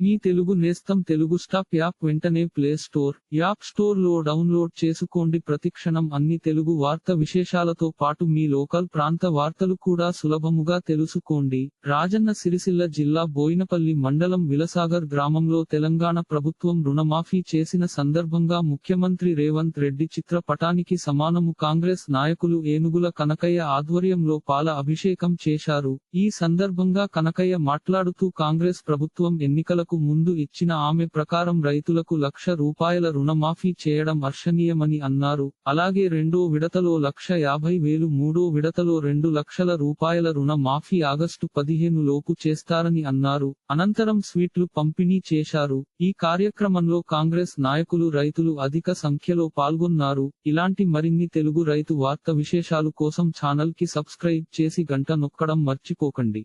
మీ తెలుగు నేస్తం Telugu stop app వెంటనే play store app స్టోర్లో డౌన్లోడ్ చేసుకోండి. ప్రతిక్షణం అన్ని తెలుగు వార్త విశేషాలతో పాటు మీ లోకల్ ప్రాంత వార్తలు కూడా సులభముగా తెలుసుకోండి. రాజన్న సిరిసిల్ల జిల్లా బోయినపల్లి మండలం విలసాగర్ గ్రామంలో తెలంగాణ ప్రభుత్వం రుణమాఫీ చేసిన సందర్భంగా ముఖ్యమంత్రి రేవంత్ రెడ్డి చిత్రపటానికి సమానము. కాంగ్రెస్ నాయకులు ఏనుగుల కనకయ్య ఆధ్వర్యంలో పాల అభిషేకం చేశారు. ఈ సందర్భంగా కనకయ్య మాట్లాడుతూ కాంగ్రెస్ ప్రభుత్వం ఎన్నికల ఎన్నికలకు ముందు ఇచ్చిన ఆమె ప్రకారం రైతులకు లక్ష రూపాయల రుణమాఫీ చేయడం హర్షణీయమని అన్నారు. అలాగే రెండో విడతలో లక్ష యాభై వేలు మూడో విడతలో రెండు లక్షల రూపాయల రుణ మాఫీ ఆగస్టు పదిహేను లోపు చేస్తారని అన్నారు. అనంతరం స్వీట్లు పంపిణీ చేశారు. ఈ కార్యక్రమంలో కాంగ్రెస్ నాయకులు రైతులు అధిక సంఖ్యలో పాల్గొన్నారు. ఇలాంటి మరిన్ని తెలుగు రైతు వార్త విశేషాలు కోసం ఛానల్కి సబ్స్క్రైబ్ చేసి గంట నొక్కడం మర్చిపోకండి.